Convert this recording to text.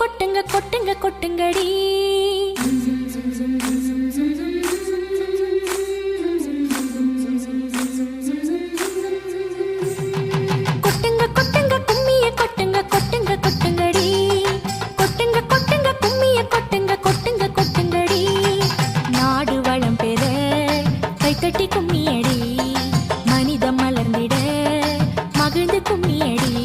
கொட்டுங்க கொட்டுங்க கொட்டுங்கடி. கொட்டுங்க கொட்டுங்க கும்மிய கொட்டுங்க கொட்டுங்க கொட்டுங்கடி. கொட்டுங்க கொட்டுங்க கும்மிய கொட்டுங்க கொட்டுங்க கொட்டுங்கடி. நாடு வளம் பெற கைத்தட்டி கும்மியடி. மனிதம் மலர்ந்திட மகிழ்ந்து கும்மியடி.